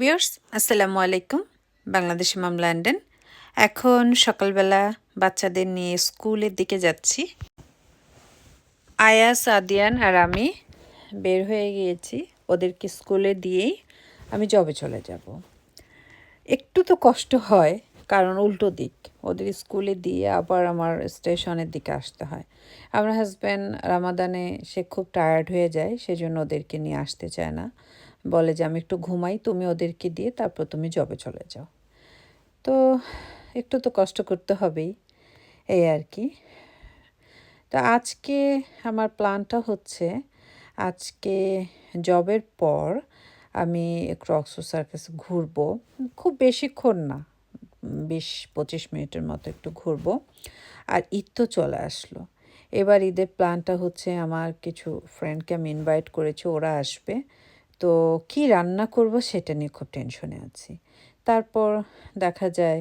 বিয়ার্স আসসালামু আলাইকুম। বাংলাদেশে মাম লন্ডন এখন সকালবেলা বাচ্চাদের নিয়ে স্কুলের দিকে যাচ্ছি। আয়াস, আদিয়ান আর আমি বের হয়ে গিয়েছি ওদেরকে স্কুলে দিয়েই আমি জবে চলে যাব। একটু তো কষ্ট হয়, কারণ উল্টো দিক। ওদের স্কুলে দিয়ে আবার আমার স্টেশনের দিকে আসতে হয়। আমার হাজব্যান্ড রামাদানে সে খুব টায়ার্ড হয়ে যায়, সেজন্য ওদেরকে নিয়ে আসতে চায় না। বলে যে, আমি একটু ঘুমাই, তুমি ওদেরকে দিয়ে তারপর তুমি জবে চলে যাও। তো একটু তো কষ্ট করতে হবেই, এই আর কি। তো আজকে আমার প্ল্যানটা হচ্ছে, আজকে জবের পর আমি একটু অক্সো সার্কাসে ঘুরবো। খুব বেশিক্ষণ না, বিশ, পঁচিশ মিনিটের মতো একটু ঘুরবো। আর ঈদ তো চলে আসলো। এবার ঈদের প্ল্যানটা হচ্ছে, আমার কিছু ফ্রেন্ডকে আমি ইনভাইট করেছি, ওরা আসবে। তো কি রান্না করব সেটা নিয়ে খুব টেনশনে আছি। তারপর দেখা যায়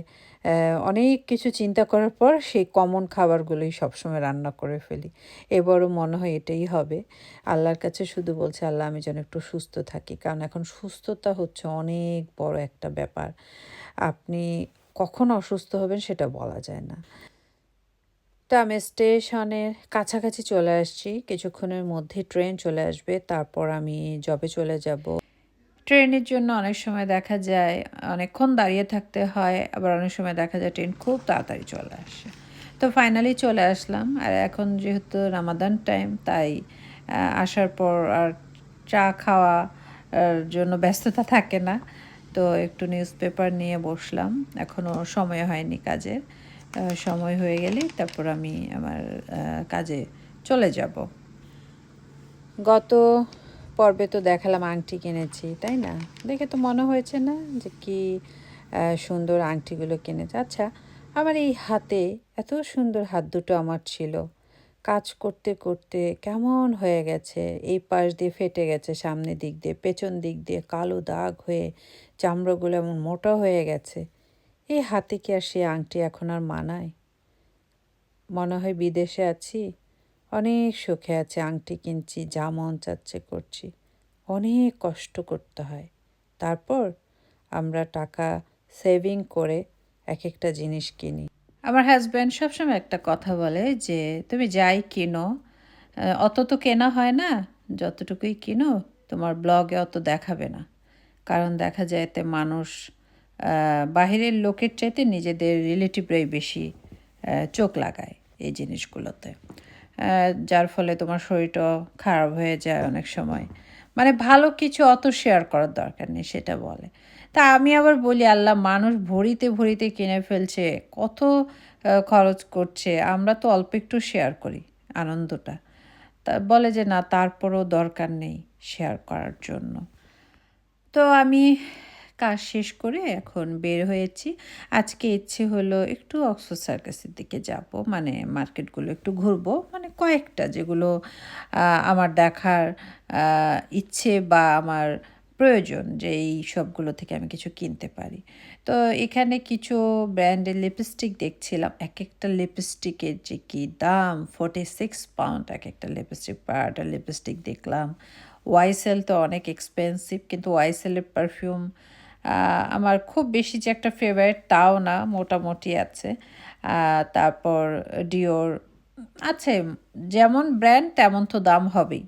অনেক কিছু চিন্তা করার পর সেই কমন খাবারগুলোই সবসময় রান্না করে ফেলি। এবারও মনে হয় এটাই হবে। আল্লাহর কাছে শুধু বলছে, আল্লাহ, আমি যেন একটু সুস্থ থাকি। কারণ এখন সুস্থতা হচ্ছে অনেক বড় একটা ব্যাপার। আপনি কখন অসুস্থ হবেন সেটা বলা যায় না। তো আমি স্টেশনের কাছাকাছি চলে আসছি। কিছুক্ষণের মধ্যে ট্রেন চলে আসবে, তারপর আমি জবে চলে যাব। ট্রেনের জন্য অনেক সময় দেখা যায়, অনেকক্ষণ দাঁড়িয়ে থাকতে হয়, আবার অনেক সময় দেখা যায় ট্রেন খুব তাড়াতাড়ি চলে আসে। তো ফাইনালি চলে আসলাম, আর এখন যেহেতু রামাদান টাইম তাই আসার পর আর চা খাওয়া জন্য ব্যস্ততা থাকে না। তো একটু নিউজ পেপার নিয়ে বসলাম এখনও সময় হয়নি কাজের। সময় হয়ে গেলে তারপর আমি আমার কাজে চলে যাব। গত পর্বে তো দেখালাম আংটি কিনেছি, তাই না? দেখে তো মনে হয়েছে না যে কি সুন্দর আংটিগুলো কিনেছে। আচ্ছা আমার এই হাতে এত সুন্দর হাত দুটো আমার ছিল। কাজ করতে করতে কেমন হয়ে গেছে। এই পাশ দিয়ে ফেটে গেছে সামনের দিক দিয়ে, পেছন দিক দিয়ে কালো দাগ হয়ে, চামড়াগুলো এমন মোটা হয়ে গেছে। এই হাতে কি আর সে আংটি এখন আর মানায়? মনে হয় বিদেশে আছি। অনেক সুখে আছে আংটি কিনছি, যা মন চাচ্ছে করছি। অনেক কষ্ট করতে হয়। তারপর আমরা টাকা সেভিং করে এক একটা জিনিস কিনি। আমার হাজব্যান্ড সবসময় একটা কথা বলে যে, তুমি যাই কিনো অত তো কেনা হয় না। যতটুকুই কিনো, তোমার ব্লগে অত দেখাবে না। কারণ দেখা যায় এতে মানুষ বাহিরের লোকের চাইতে নিজেদের রিলেটিভরাই বেশি চোখ লাগায় এই জিনিসগুলোতে। যার ফলে তোমার শরীরটাও খারাপ হয়ে যায় অনেক সময়। মানে ভালো কিছু অত শেয়ার করার দরকার নেই, সেটা বলে। তা আমি আবার বলি, আল্লাহ মানুষ ভরিতে ভরিতে কিনে ফেলছে, কত খরচ করছে, আমরা তো অল্প একটু শেয়ার করি আনন্দটা। তা বলে যে, না, তারপরও দরকার নেই শেয়ার করার জন্য। তো আমি কাজ শেষ করে এখন বের হয়েছি। আজকে ইচ্ছে হলো একটু অক্সফোর্ড সার্কাসের দিকে যাব মানে মার্কেটগুলো একটু ঘুরবো মানে কয়েকটা যেগুলো আমার দেখার ইচ্ছে বা আমার প্রয়োজন যে এই সবগুলো থেকে আমি কিছু কিনতে পারি। তো এখানে কিছু ব্র্যান্ডের লিপস্টিক দেখছিলাম এক একটা লিপস্টিকের যে কি দাম ফোর্টি সিক্স পাউন্ড এক একটা লিপস্টিক পাউডার লিপস্টিক দেখলাম ওয়াইসেল তো অনেক এক্সপেন্সিভ কিন্তু ওয়াইসেলের পারফিউম আমার খুব বেশি যে একটা ফেভারিট তাও না, মোটামুটি আছে। তারপর ডিওর আছে, যেমন ব্র্যান্ড তেমন তো দাম হবেই।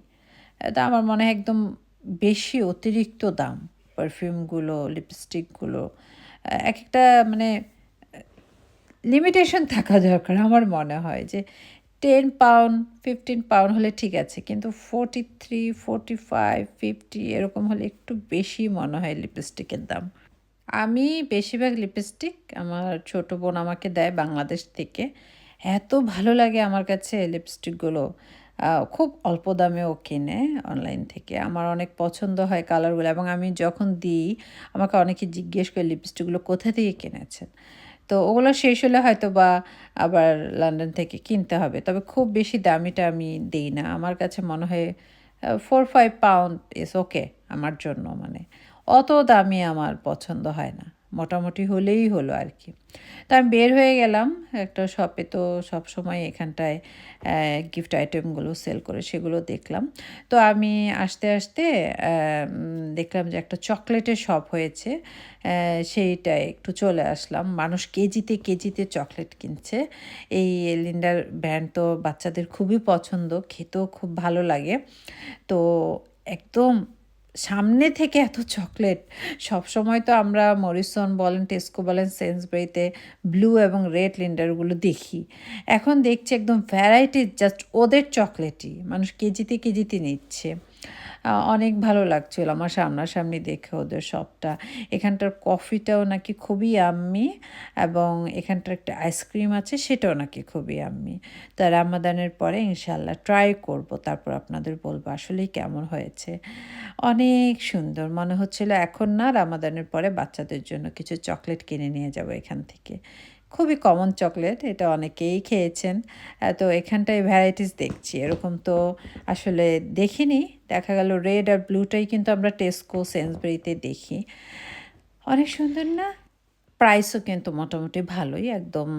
তা আমার মনে হয় একদম বেশি অতিরিক্ত দাম পারফিউমগুলো লিপস্টিকগুলো এক একটা মানে লিমিটেশন থাকা দরকার আমার মনে হয় যে টেন পাউন্ড ফিফটিন পাউন্ড হলে ঠিক আছে, কিন্তু forty three forty five fifty এরকম হলে একটু বেশি মনে হয় লিপস্টিকের দাম। আমি বেশিরভাগ লিপস্টিক আমার ছোটো বোন আমাকে দেয় বাংলাদেশ থেকে। এত ভালো লাগে আমার কাছে লিপস্টিকগুলো খুব অল্প দামেও কিনে অনলাইন থেকে। আমার অনেক পছন্দ হয় কালারগুলো এবং আমি যখন দিই, আমাকে অনেকে জিজ্ঞেস করে লিপস্টিকগুলো কোথা থেকে কিনেছেন? তো ওগুলো শেষ হলে হয়তো বা আবার লন্ডন থেকে কিনতে হবে। তবে খুব বেশি দামিটা আমি দিই না। আমার কাছে মনে হয় four five pound is okay আমার জন্য মানে। অত দামি আমার পছন্দ হয় না। মোটামুটি হলেই হলো আর কি। তো আমি বের হয়ে গেলাম, একটা শপে তো সব সময় এখানটায় গিফট আইটেমগুলো সেল করে সেগুলো দেখলাম। তো আমি আসতে আসতে দেখলাম যে একটা চকলেটের শপ হয়েছে সেইটায় একটু চলে আসলাম। মানুষ কেজিতে কেজিতে চকলেট কিনছে। এই লিন্ডার ব্র্যান্ড তো বাচ্চাদের খুবই পছন্দ, খেতেও খুব ভালো লাগে। তো একদম সামনে থেকে এত চকলেট সব সময় তো আমরা মরিসন বলেন, টেস্কো বলেন, সেন্সবেরিতে ব্লু এবং রেড লিন্ডারগুলো দেখি। এখন দেখছি একদম ভ্যারাইটি জাস্ট ওদের চকলেটই, মানুষ কেজিতে কেজিতে নিচ্ছে। অনেক ভালো লাগছিল আমার সামনাসামনি দেখে ওদের শপটা এখানটার কফিটাও নাকি খুবই আম্মি এবং এখানটার একটা আইসক্রিম আছে সেটাও নাকি খুবই আম্মি তো রামাদানের পরে ইনশাল্লাহ ট্রাই করব, তারপর আপনাদের বলব আসলেই কেমন হয়েছে। অনেক সুন্দর, মনে হচ্ছিল এখন না, রামাদানের পরে বাচ্চাদের জন্য কিছু চকলেট কিনে নিয়ে যাব এখান থেকে। খুবই কমন চকলেট এটা অনেকেই খেয়েছেন। তো এখানটায় ভ্যারাইটিস দেখছি, এরকম তো আসলে দেখিনি। দেখা গেল রেড আর ব্লুটাই কিন্তু আমরা টেস্কো সেন্সবেরিতে দেখি। অনেক সুন্দর না? প্রাইসও কিন্তু মোটামুটি ভালোই, একদম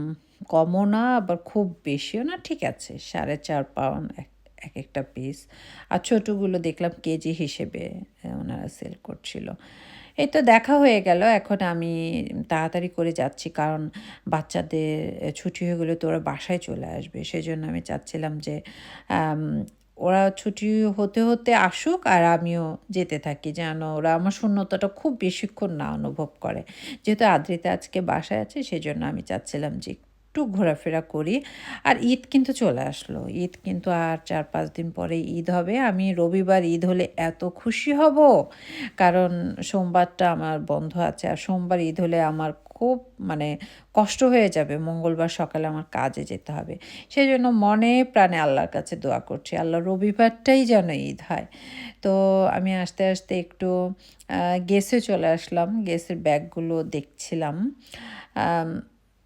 কমও না, আবার খুব বেশিও না, ঠিক আছে, সাড়ে চার পাউন্ড এক এক একটা পিস আর ছোটোগুলো দেখলাম কেজি হিসেবে ওনারা সেল করছিল। এই তো দেখা হয়ে গেল, এখন আমি তাড়াতাড়ি করে যাচ্ছি, কারণ বাচ্চাদের ছুটি হয়ে গেলে তো ওরা বাসায় চলে আসবে, সেজন্য আমি চাচ্ছিলাম যে ওরা ছুটি হতে হতে আসুক আর আমিও যেতে থাকি, যেন ওরা আমার শূন্যতাটা খুব বেশিক্ষণ না অনুভব করে। যেহেতু আদ্রিতা আজকে বাসায় আছে, সেজন্য আমি চাচ্ছিলাম যে একটু ঘোরাফেরা করি। আর ঈদ কিন্তু চলে আসলো। ঈদ কিন্তু আর চার পাঁচ দিন পরে ঈদ হবে। আমি রবিবার ঈদ হলে এত খুশি হব। কারণ সোমবারটা আমার বন্ধ আছে। আর সোমবার ঈদ হলে আমার খুব মানে কষ্ট হয়ে যাবে। মঙ্গলবার সকালে আমার কাজে যেতে হবে। সেই জন্য মনে প্রাণে আল্লাহর কাছে দোয়া করছি। আল্লাহ রবিবারটাই যেন ঈদ হয়। তো আমি আস্তে আস্তে একটু গেসে চলে আসলাম। গেসের ব্যাগগুলো দেখছিলাম।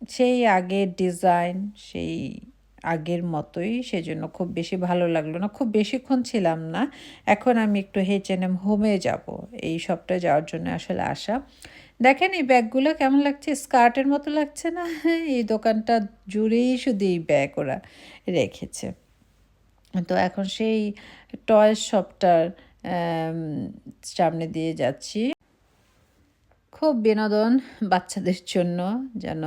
সেই আগের ডিজাইন সেই আগের মতোই সেজন্য খুব বেশি ভালো লাগল না। খুব বেশিক্ষণ ছিলাম না। এখন আমি একটু হেচ এন এম হোমে যাব। এই সবটা যাওয়ার জন্য আসলে আসা দেখেন এই ব্যাগগুলো কেমন লাগছে? স্কার্টের মতো লাগছে না? এই দোকানটা জুড়েই শুধু এই ব্যাগ ওরা রেখেছে। তো এখন সেই টয় শপটার সামনে দিয়ে যাচ্ছি। খুব বিনোদন বাচ্চাদের জন্য, যেন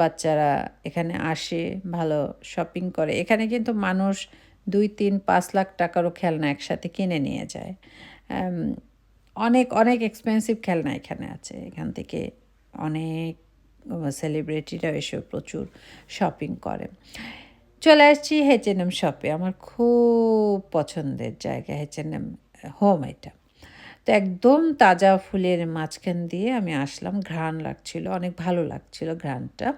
বাচ্চারা এখানে আসে, ভালো শপিং করে। এখানে কিন্তু মানুষ দুই, তিন, পাঁচ লাখ টাকারও খেলনা একসাথে কিনে নিয়ে যায়। অনেক অনেক এক্সপেন্সিভ খেলনা এখানে আছে। এখান থেকে অনেক সেলিব্রিটিরা এসে প্রচুর শপিং করে। চলে আসছি হেচ এন এম শপে আমার খুব পছন্দের জায়গা হেচ এন এম হোম এটা তো একদম তাজা ফুলের মাঝখান দিয়ে আমি আসলাম। ঘ্রাণ লাগছিল, অনেক ভালো লাগছিল ঘ্রাণটা।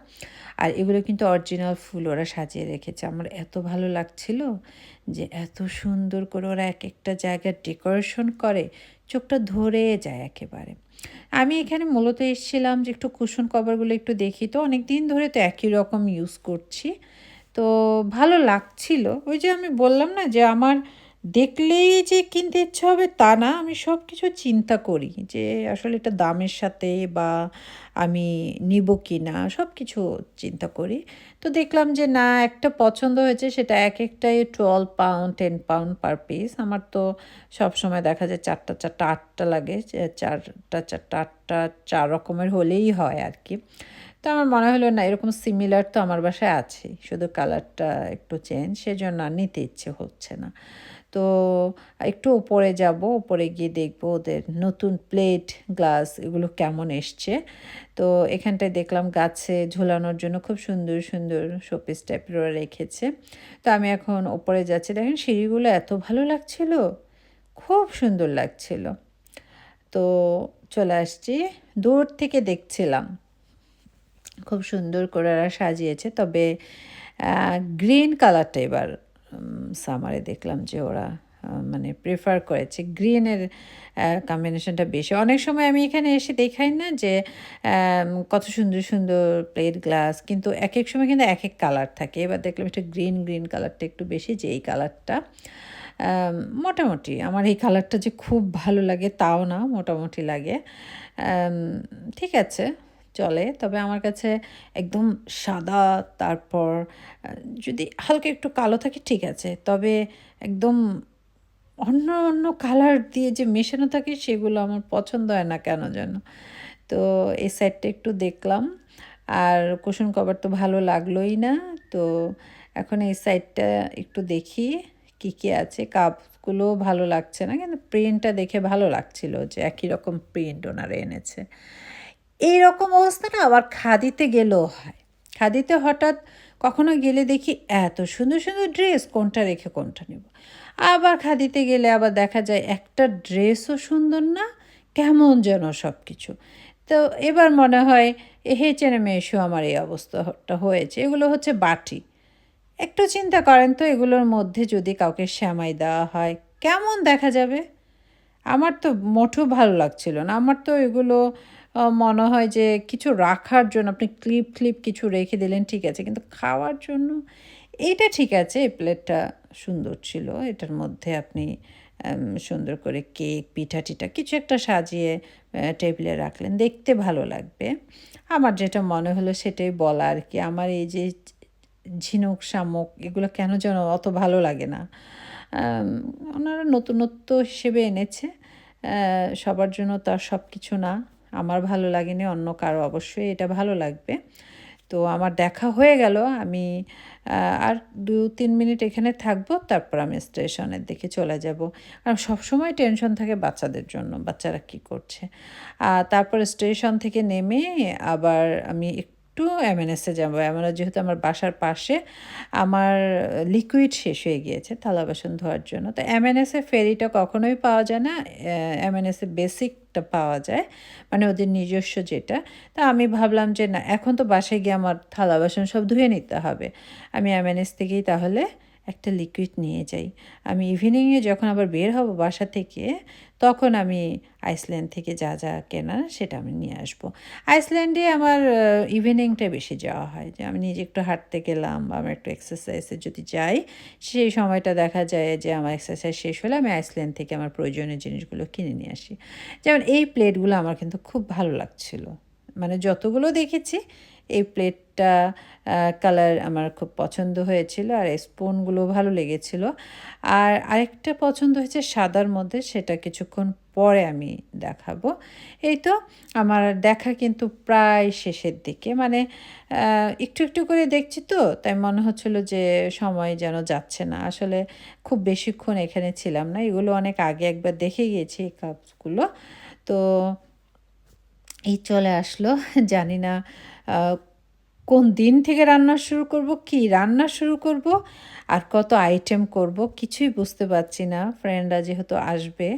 আর এগুলো কিন্তু অরিজিনাল ফুল ওরা সাজিয়ে রেখেছে। আমার এত ভালো লাগছিল যে এত সুন্দর করে ওরা এক একটা জায়গার ডেকোরেশন করে, চোখটা ধরে যায় একেবারে। আমি এখানে মূলত এসেছিলাম যে একটু কুশন কভারগুলো একটু দেখি। তো অনেক দিন ধরে তো একই রকম ইউজ করছি। তো ভালো লাগছিল। ওই যে আমি বললাম না যে আমার দেখলেই যে কিনতে ইচ্ছে হবে তা না, আমি সব কিছু চিন্তা করি যে আসলে এটা দামের সাথে বা আমি নিব কি না সব কিছু চিন্তা করি। তো দেখলাম যে না, একটা পছন্দ হয়েছে, সেটা এক একটাই twelve pound ten pound per piece আমার তো সব সময় দেখা যায় চারটা চারটা, আটটা লাগে চারটা চারটা, আটটা, চার রকমের হলেই হয় আর কি তো আমার মনে হলো না, এরকম সিমিলার তো আমার বাসায় আছে শুধু কালারটা একটু চেঞ্জ সেজন্য আর নিতে ইচ্ছে হচ্ছে না। তো একটু উপরে যাব, উপরে গিয়ে দেখব ওদের নতুন প্লেট গ্লাস এগুলো কেমন এসছে। তো এখানটায় দেখলাম গাছে ঝোলানোর জন্য খুব সুন্দর সুন্দর শোপিস টাইপের ওরা রেখেছে। তো আমি এখন ওপরে যাচ্ছি। দেখেন সিঁড়িগুলো এত ভালো লাগছিল, খুব সুন্দর লাগছিল। তো চলে আসছি, দূর থেকে দেখছিলাম। খুব সুন্দর করে ওরা সাজিয়েছে, তবে গ্রিন কালারটা এবার সামারে দেখলাম যে ওরা মানে প্রেফার করেছে। গ্রিনের কম্বিনেশনটা বেশি। অনেক সময় আমি এখানে এসে দেখাই না যে কত সুন্দর সুন্দর প্লেট গ্লাস কিন্তু এক এক সময় কিন্তু এক এক কালার থাকে। এবার দেখলাম একটু গ্রিন গ্রিন কালারটা একটু বেশি যে এই কালারটা মোটামুটি আমার এই কালারটা যে খুব ভালো লাগে তাও না, মোটামুটি লাগে। ঠিক আছে। চলে, তবে আমার কাছে একদম সাদা, তারপর যদি হালকা একটু কালো থাকে, ঠিক আছে। তবে একদম অন্য অন্য কালার দিয়ে যে মেশানো থাকে, সেগুলো আমার পছন্দ হয় না কেন যেন। তো এই সাইডটা একটু দেখলাম। আর কুশন কভার তো ভালো লাগলোই না। তো এখন এই সাইডটা একটু দেখি কি কি আছে। কাপগুলো ভালো লাগছে না, কিন্তু প্রিন্টটা দেখে ভালো লাগছিল যে একই রকম প্রিন্ট ওনারা এনেছে। এই রকম অবস্থা না আবার খাদিতে গেলেও হয়। খাদিতে হঠাৎ কখনো গেলে দেখি এত সুন্দর সুন্দর ড্রেস, কোনটা রেখে কোনটা নেব? আবার খাদিতে গেলে আবার দেখা যায় একটা ড্রেসও সুন্দর না, কেমন যেন সব কিছু তো এবার মনে হয় হেচেনে মেশো আমার এই অবস্থাটা হয়েছে। এগুলো হচ্ছে বাটি। একটু চিন্তা করেন তো, এগুলোর মধ্যে যদি কাউকে শ্যামাই দেওয়া হয়, কেমন দেখা যাবে? আমার তো মোটেও ভালো লাগছিল না। আমার তো এগুলো মনে হয় যে কিছু রাখার জন্য আপনি ক্লিপ ক্লিপ কিছু রেখে দিলেন, ঠিক আছে। কিন্তু খাওয়ার জন্য এটা ঠিক আছে, এই প্লেটটা সুন্দর ছিল। এটার মধ্যে আপনি সুন্দর করে কেক পিঠা টিঠা কিছু একটা সাজিয়ে টেবিলে রাখলেন, দেখতে ভালো লাগবে। আমার যেটা মনে হলো সেটাই বলা আর কি। আমার এই যে ঝিনুক, শামুক, এগুলো কেন যেন অত ভালো লাগে না। ওনারা নতুনত্ব হিসেবে এনেছে। সবার জন্য তার সব কিছু না। আমার ভালো লাগেনি, অন্য কারও অবশ্যই এটা ভালো লাগবে। তো আমার দেখা হয়ে গেল, আমি আর দু তিন মিনিট এখানে থাকব, তারপর আমি স্টেশনের দিকে চলে যাব। কারণ সবসময় টেনশন থাকে বাচ্চাদের জন্য, বাচ্চারা কি করছে। আর তারপর স্টেশন থেকে নেমে আবার আমি একটু এমএনএসে যাব। এমএনএস যেহেতু আমার বাসার পাশে, আমার লিকুইড শেষ হয়ে গিয়েছে থালা বাসন ধোয়ার জন্য। তো এমএনএসে ফেরিটা কখনোই পাওয়া যায় না। এমএনএসে বেসিকটা পাওয়া যায় মানে ওদের নিজস্ব যেটা। তা আমি ভাবলাম যে না, এখন তো বাসায় গিয়ে আমার থালা বাসন সব ধুয়ে নিতে হবে। আমি এমএনএস থেকেই তাহলে একটা লিকুইড নিয়ে যাই। আমি ইভিনিংয়ে যখন আবার বের হব বাসা থেকে তখন আমি আইসল্যান্ড থেকে যা যা কেনার সেটা আমি নিয়ে আসব। আইসল্যান্ডে আমার ইভিনিংটা বেশি যাওয়া হয়। যে আমি নিজে একটু হাঁটতে গেলাম বা আমার একটু এক্সারসাইজে যদি যাই, সেই সময়টা দেখা যায় যে আমার এক্সারসাইজ শেষ হলে আমি আইসল্যান্ড থেকে আমার প্রয়োজনীয় জিনিসগুলো কিনে নিয়ে আসি। যেমন এই প্লেটগুলো আমার কিন্তু খুব ভালো লাগছিল। মানে যতগুলো দেখেছি, এই প্লেটটা কালার আমার খুব পছন্দ হয়েছিল আর স্পুনগুলো ভালো লেগেছিল। আর আরেকটা পছন্দ হয়েছে সাদার মধ্যে, সেটা কিছুক্ষণ পরে আমি দেখাবো। এই তো আমার দেখা কিন্তু প্রায় শেষের দিকে। মানে একটু একটু করে দেখছি তো, তাই মনে হচ্ছিল যে সময় যেন যাচ্ছে না। আসলে খুব বেশিক্ষণ এখানে ছিলাম না। এগুলো অনেক আগে একবার দেখে গিয়েছি এই কাপগুলো তো এই চলে আসলো। জানি না কোন দিন থেকে রান্না শুরু করব, কি রান্না শুরু করব আর কত আইটেম করব কিছুই বুঝতে পারছি না। ফ্রেন্ডরা যেহেতু আসবে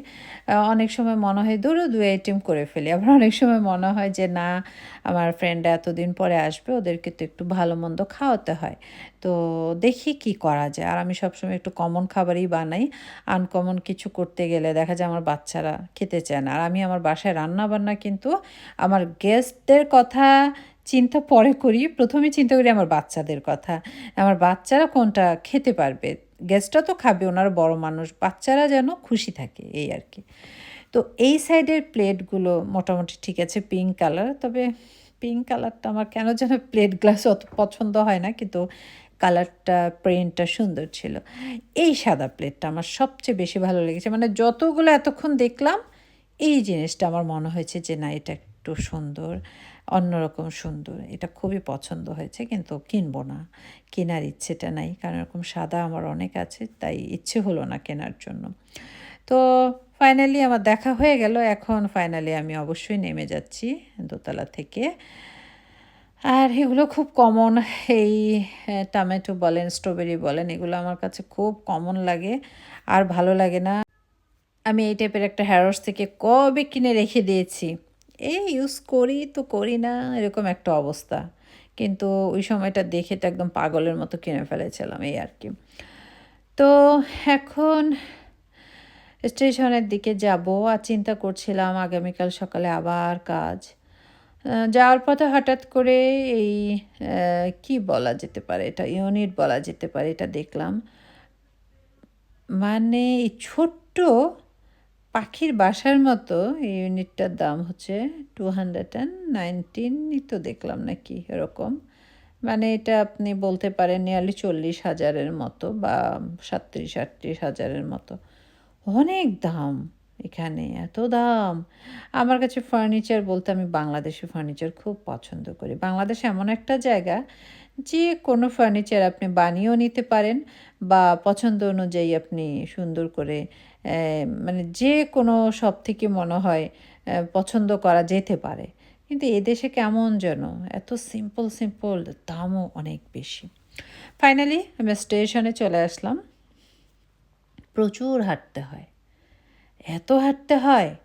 অনেক সময় মনে হয় ধরো দু আইটেম করে ফেলি। আবার অনেক সময় মনে হয় যে না, আমার ফ্রেন্ডরা এতদিন পরে আসবে, ওদেরকে তো একটু ভালো মন্দ খাওয়াতে হয়। তো দেখি কি করা যায়। আর আমি সবসময় একটু কমন খাবারই বানাই। আনকমন কিছু করতে গেলে দেখা যায় আমার বাচ্চারা খেতে চায় না। আর আমি আমার বাসায় রান্না বান্না কিন্তু আমার গেস্টদের কথা চিন্তা পরে করি। প্রথমে চিন্তা করি আমার বাচ্চাদের কথা। আমার বাচ্চারা কোনটা খেতে পারবে? গেস্টরা তো খাবে, ওনার বড় মানুষ। বাচ্চারা যেন খুশি থাকে, এই আর কি। তো এই সাইডের প্লেটগুলো মোটামুটি ঠিক আছে পিঙ্ক কালার তবে পিঙ্ক কালারটা আমার কেন যেন প্লেট গ্লাস অত পছন্দ হয় না, কিন্তু কালারটা প্রিন্টটা সুন্দর ছিল। এই সাদা প্লেটটা আমার সবচেয়ে বেশি ভালো লেগেছে। মানে যতগুলো এতক্ষণ দেখলাম, এই জিনিসটা আমার মনে হয়েছে যে, না, এটা একটু সুন্দর। অন্যরকম সুন্দর। এটা খুবই পছন্দ হয়েছে, কিন্তু কিনবো না। কেনার ইচ্ছেটা নাই, কারণ এরকম সাদা আমার অনেক আছে, তাই ইচ্ছে হলো না কেনার জন্য। তো ফাইনালি আমার দেখা হয়ে গেল, এখন ফাইনালি আমি অবশ্যই নেমে যাচ্ছি দোতলা থেকে। আর এগুলো খুব কমন এই টমেটো বলেন স্ট্রবেরি বলেন, এগুলো আমার কাছে খুব কমন লাগে, আর ভালো লাগে না। আমি এই টাইপের একটা হ্যারোস থেকে কবে কিনে রেখে দিয়েছি? এই ইউজ করি তো করি না, এরকম একটা অবস্থা। কিন্তু ওই সময়টা দেখে তো একদম পাগলের মতো কিনে ফেলেছিলাম, এই আর কি। তো এখন স্টেশনের দিকে যাব আর চিন্তা করছিলাম আগামীকাল সকালে আবার কাজ। যাওয়ার পথে হঠাৎ করে এই কি বলা যেতে পারে? এটা ইউনিট বলা যেতে পারে, এটা দেখলাম। মানে এই ছোট্ট পাখির বাসার মতো এই ইউনিটটার দাম হচ্ছে টু হান্ড্রেড অ্যান্ড নাইনটিনই তো দেখলাম নাকি এরকম। মানে এটা আপনি বলতে পারেন নিয়ারলি চল্লিশ হাজারের মতো বা সাতত্রিশ আটত্রিশ হাজারের মতো। অনেক দাম এখানে, এত দাম। আমার কাছে ফার্নিচার বলতে আমি বাংলাদেশি ফার্নিচার খুব পছন্দ করি। বাংলাদেশ এমন একটা জায়গা যে কোনো ফার্নিচার আপনি বানিয়েও নিতে পারেন বা পছন্দ অনুযায়ী আপনি সুন্দর করে মানে যে কোনো সব থেকে মনে হয় পছন্দ করা যেতে পারে। কিন্তু এদেশে কেমন যেন এত সিম্পল সিম্পল দামও অনেক বেশি। ফাইনালি আমি স্টেশনে চলে আসলাম। প্রচুর হাঁটতে হয়। এত হাঁটতে হয়?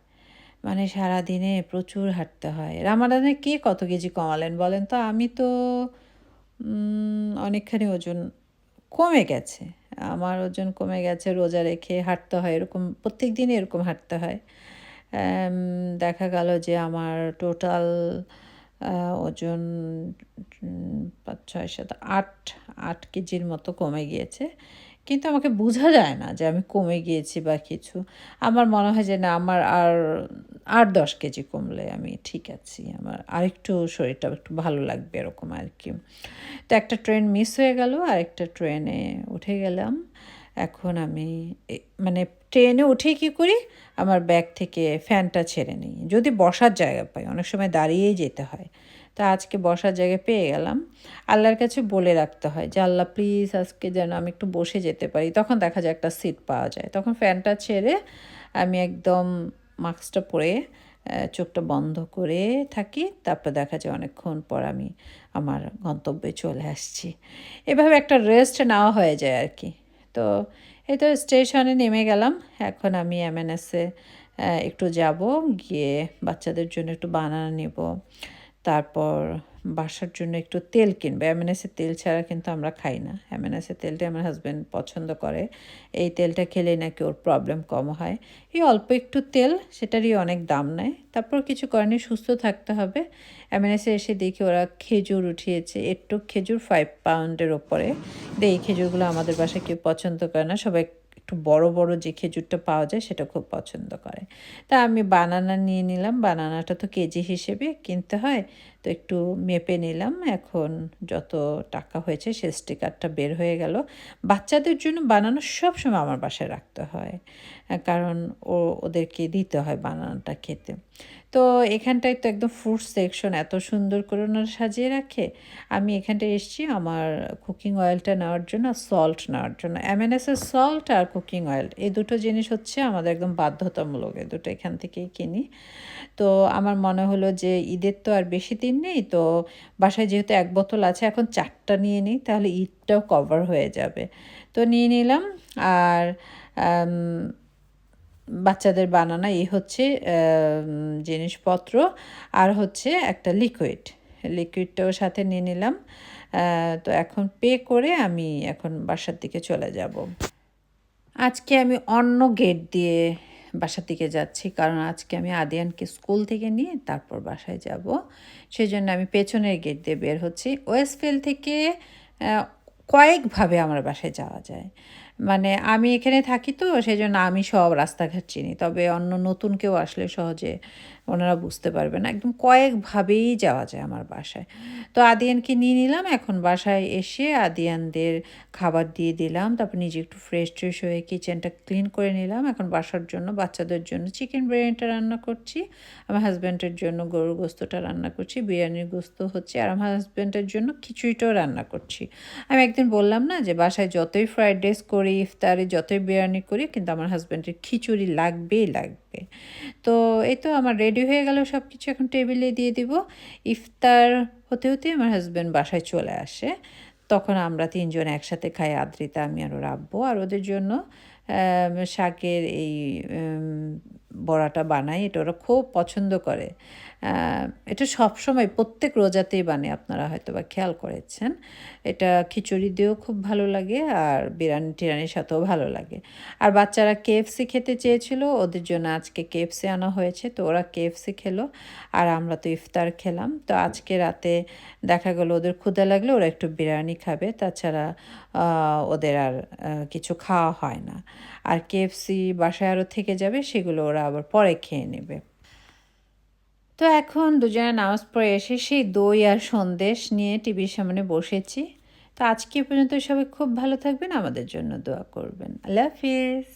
মানে সারা দিনে প্রচুর হাঁটতে হয়। রামাদানে কে কত কেজি কমালেন বলেন তো? আমি তো অনেকখানি ওজন কমে গেছে। আমার ওজন কমে গেছে, রোজা রেখে হাঁটতে হয়, এরকম প্রত্যেক দিনই এরকম হাঁটতে হয়। দেখা গেল যে আমার টোটাল ওজন পাঁচ, ছয়, সাত, আট আট কেজির মতো কমে গিয়েছে। কিন্তু আমাকে বোঝা যায় না যে আমি কমে গিয়েছি বা কিছু। আমার মনে হয় যে না, আমার আর আট দশ কেজি কমলে আমি ঠিক আছি। আমার আরেকটু শরীরটা একটু ভালো লাগবে এরকম আর কি। তো একটা ট্রেন মিস হয়ে গেল আর একটা ট্রেনে উঠে গেলাম। এখন আমি মানে ট্রেনে উঠে কি করি? আমার ব্যাগ থেকে ফ্যানটা ছেড়ে নিই। যদি বসার জায়গা পাই, অনেক সময় দাঁড়িয়েই যেতে হয়। তা আজকে বসার জায়গা পেয়ে গেলাম। আল্লাহর কাছে বলে রাখতে হয় যে, আল্লাহ প্লিজ আজকে যেন আমি একটু বসে যেতে পারি। তখন দেখা যায় একটা সিট পাওয়া যায়। তখন ফ্যানটা ছেড়ে আমি একদম মাস্কটা পরে চোখটা বন্ধ করে থাকি। তারপর দেখা যায় অনেকক্ষণ পর আমি আমার গন্তব্যে চলে আসছি। এভাবে একটা রেস্ট নেওয়া হয়ে যায় আর কি তো এই তো স্টেশনে নেমে গেলাম। এখন আমি এমএনএসে একটু যাব। গিয়ে বাচ্চাদের জন্য একটু বানানা নেব। তারপর বাসার জন্য একটু তেল কিনবে। এমএনএসের তেল ছাড়া কিন্তু আমরা খাই না। এমএনএসের তেলটা আমার হাজব্যান্ড পছন্দ করে। এই তেলটা খেলে নাকি ওর প্রবলেম কম হয়। এই অল্প একটু তেল সেটারই অনেক দাম নেয়। তারপর কিছু করেনি সুস্থ থাকতে হবে। এমএনএসে এসে দেখি ওরা খেজুর উঠিয়েছে। একটু খেজুর ফাইভ পাউন্ডের ওপরে। এই খেজুরগুলো আমাদের বাসায় কেউ পছন্দ করে না। সবাই একটু বড় বড় যে খেজুরটা পাওয়া যায় সেটা খুব পছন্দ করে। তা আমি বানানা নিয়ে নিলাম। বানানাটা তো কেজি হিসেবে কিনতে হয়। তো একটু মেপে নিলাম। এখন যত টাকা হয়েছে সে স্টিকারটা বের হয়ে গেল। বাচ্চাদের জন্য বানানো সবসময় আমার বাসায় রাখতে হয়, কারণ ও, ওদেরকে দিতে হয় বানানোটা খেতে। তো এখানটায় তো একদম ফ্রুট সেকশন এত সুন্দর করে ওনারা সাজিয়ে রাখে। আমি এখানটায় এসেছি আমার কুকিং অয়েলটা নেওয়ার জন্য সল্ট নেওয়ার জন্য। এমএনএসের সল্ট আর কুকিং অয়েল এই দুটো জিনিস হচ্ছে আমাদের একদম বাধ্যতামূলক, এই দুটো এখান থেকেই কিনি। তো আমার মনে হলো যে ঈদের তো আর বেশি দিন নেই তো? বাসায় যেহেতু এক বোতল আছে, এখন চারটা নিয়ে নিই, তাহলে ঈদটাও কভার হয়ে যাবে। তো নিয়ে নিলাম, আর বাচ্চাদের বানানা, এই হচ্ছে জিনিসপত্র, আর হচ্ছে একটা লিকুইড লিকুইডটাও সাথে নিয়ে নিলাম তো এখন পে করে আমি এখন বাসার দিকে চলে যাব। আজকে আমি অন্য গেট দিয়ে বাসার দিকে যাচ্ছি। কারণ আজকে আমি আদিয়ানকে স্কুল থেকে নিয়ে তারপর বাসায় যাব। সেই জন্য আমি পেছনের গেট দিয়ে বের হচ্ছি। ওয়েস্টফিল্ড থেকে কয়েকভাবে আমার বাসায় যাওয়া যায়। মানে আমি এখানে থাকি তো সেই জন্য আমি সব রাস্তাঘাট চিনি। তবে অন্য নতুন কেউ আসলে সহজে ওনারা বুঝতে পারবেন একদম কয়েকভাবেই যাওয়া যায় আমার বাসায়। তো আদিয়ানকে নিয়ে নিলাম, এখন বাসায় এসে আদিয়ানদের খাবার দিয়ে দিলাম, তারপর নিজে একটু ফ্রেশ ট্রেশ হয়ে কিচেনটা ক্লিন করে নিলাম। এখন বাসার জন্য, বাচ্চাদের জন্য চিকেন বিরিয়ানিটা রান্না করছি, আমার হাজব্যান্ডের জন্য গরুর গোস্তটা রান্না করছি, বিরিয়ানির গোস্ত হচ্ছে, আর আমার হাজব্যান্ডের জন্য খিচুড়িটাও রান্না করছি। আমি একদিন বললাম না যে বাসায় যতই ফ্রাইড রাইস করি, ইফতারে যতই বিরিয়ানি করি, কিন্তু আমার হাজব্যান্ডের খিচুড়ি লাগবেই লাগবে। তো এই তো আমার রেডি হয়ে গেল সব কিছু এখন টেবিলে দিয়ে দিব। ইফতার হতে হতে আমার হাজব্যান্ড বাসায় চলে আসে। তখন আমরা তিনজন একসাথে খাই, আদ্রিতা, আমি আরও আব্বু। আর ওদের জন্য শাকের এই বড়াটা বানাই, এটা ওরা খুব পছন্দ করে। এটা সবসময় প্রত্যেক রোজাতেই বানে, আপনারা হয়তো বা খেয়াল করেছেন। এটা খিচুড়ি দিয়েও খুব ভালো লাগে আর বিরিয়ানি টিরানির সাথেও ভালো লাগে। আর বাচ্চারা কেএফসি খেতে চেয়েছিল, ওদের জন্য আজকে কেএফসি আনা হয়েছে, তো ওরা কেএফসি খেলো। আর আমরা তো ইফতার খেলাম, তো আজকে রাতে দেখা গেলো ওদের ক্ষুদা লাগলে ওরা একটু বিরিয়ানি খাবে, তাছাড়া ওদের আর কিছু খাওয়া হয় না। আর কেএফসি বাসায় আরও থেকে যাবে, সেগুলো ওরা আবার পরে খেয়ে নেবে। তো এখন দুজনে নামাজ পড়ে এসে সেই দই আর সন্দেশ নিয়ে টিভির সামনে বসেছি। তো আজকে পর্যন্ত সবাই খুব ভালো থাকবেন, আমাদের জন্য দোয়া করবেন। আল্লাহ হাফিজ।